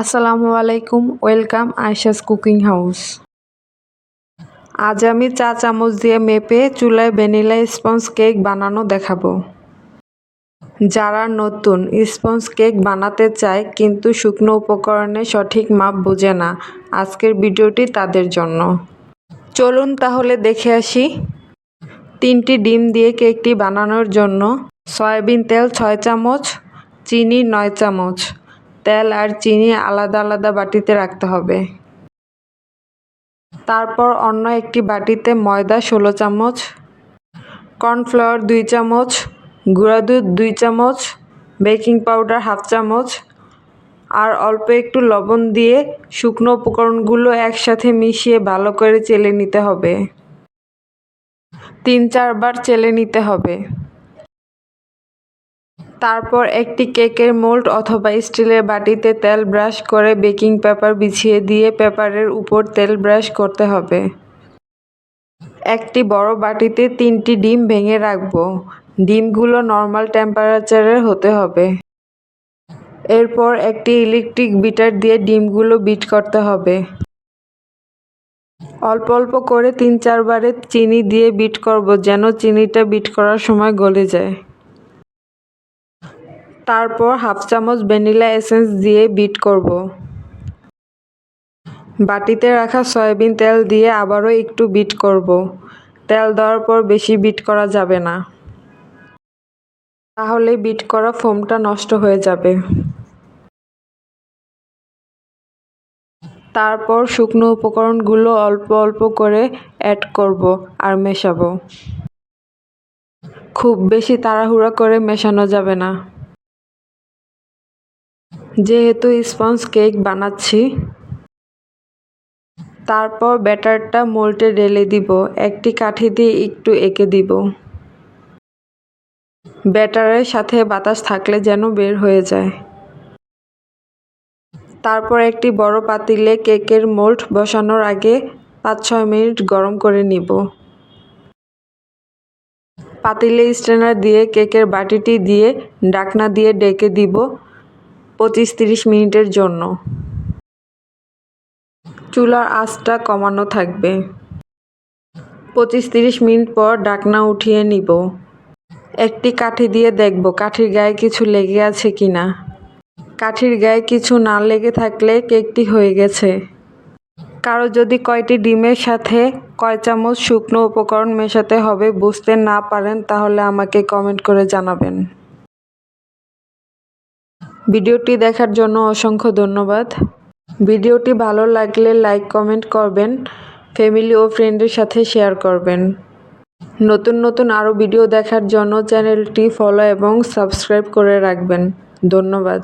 আসসালামু আলাইকুম, welcome Ayesha's cooking house. আজ আমি চা চামচ দিয়ে মেপে চুলায় ভ্যানিলা স্পঞ্জ কেক বানানো দেখাবো। যারা নতুন স্পঞ্জ কেক বানাতে চায় কিন্তু শুকনো উপকরণে সঠিক মাপ বোঝে না, আজকের ভিডিওটি তাদের জন্য। চলুন তাহলে দেখে আসি। তিনটি ডিম দিয়ে কেকটি বানানোর জন্য সয়াবিন তেল ছয় চামচ, চিনি নয় চামচ। তেল আর চিনি আলাদা আলাদা বাটিতে রাখতে হবে। তারপর অন্য একটি বাটিতে ময়দা ষোলো চামচ, কর্নফ্লাওয়ার দুই চামচ, গুঁড়া দুধ দুই চামচ, বেকিং পাউডার হাফ চামচ, আর অল্প একটু লবণ দিয়ে শুকনো উপকরণগুলো একসাথে মিশিয়ে ভালো করে চেলে নিতে হবে। তিন চারবার চেলে নিতে হবে। তারপর একটি কেকের মোল্ড অথবা স্টিলের বাটিতে তেল ব্রাশ করে বেকিং পেপার বিছিয়ে দিয়ে পেপারের উপর তেল ব্রাশ করতে হবে। একটি বড় বাটিতে তিনটি ডিম ভেঙে রাখব। ডিমগুলো নর্মাল টেম্পারেচারের হতে হবে। এরপর একটি ইলেকট্রিক বিটার দিয়ে ডিমগুলো বিট করতে হবে। অল্প অল্প করে তিন চারবারে চিনি দিয়ে বিট করব যেন চিনিটা বিট করার সময় গলে যায়। তারপর হাফ চামচ ভ্যানিলা এসেন্স দিয়ে বিট করব। বাটিতে রাখা সয়াবিন তেল দিয়ে আবারও একটু বিট করব। তেল দেওয়ার পর বেশি বিট করা যাবে না। তাহলে বিট করা ফোমটা নষ্ট হয়ে যাবে। তারপর শুকনো উপকরণগুলো অল্প অল্প করে অ্যাড করব আর মেশাবো। খুব বেশি তাড়াহুড়া করে মেশানো যাবে না। যেহেতু স্পঞ্জ কেক বানাচ্ছি, তারপর ব্যাটারটা মোল্টে ঢেলে দিব। একটি কাঠি দিয়ে একটু এঁকে দিব। ব্যাটারের সাথে বাতাস থাকলে যেন বের হয়ে যায়। তারপর একটি বড় পাতিলে কেকের মোল্ড বসানোর আগে পাঁচ ছয় মিনিট গরম করে নিব। পাতিলে স্ট্রেনার দিয়ে কেকের বাটিটি দিয়ে ডাকনা দিয়ে ডেকে দিব। পঁচিশ তিরিশ মিনিটের জন্য। চুলার আঁচটা কমানো থাকবে। পঁচিশ তিরিশ মিনিট পর ডাকনা উঠিয়ে নিব। একটি কাঠি দিয়ে দেখব কাঠির গায়ে কিছু লেগে আছে কি না কাঠির গায়ে কিছু না লেগে থাকলে কেকটি হয়ে গেছে। কারও যদি কয়টি ডিমের সাথে কয় চামচ শুকনো উপকরণ মেশাতে হবে বুঝতে না পারেন তাহলে আমাকে কমেন্ট করে জানাবেন। ভিডিওটি দেখার জন্য অসংখ্য ধন্যবাদ। ভিডিওটি ভালো লাগলে লাইক, কমেন্ট করবেন, ফ্যামিলি ও ফ্রেন্ডের সাথে শেয়ার করবেন। নতুন নতুন আরও ভিডিও দেখার জন্য চ্যানেলটি ফলো এবং সাবস্ক্রাইব করে রাখবেন। ধন্যবাদ।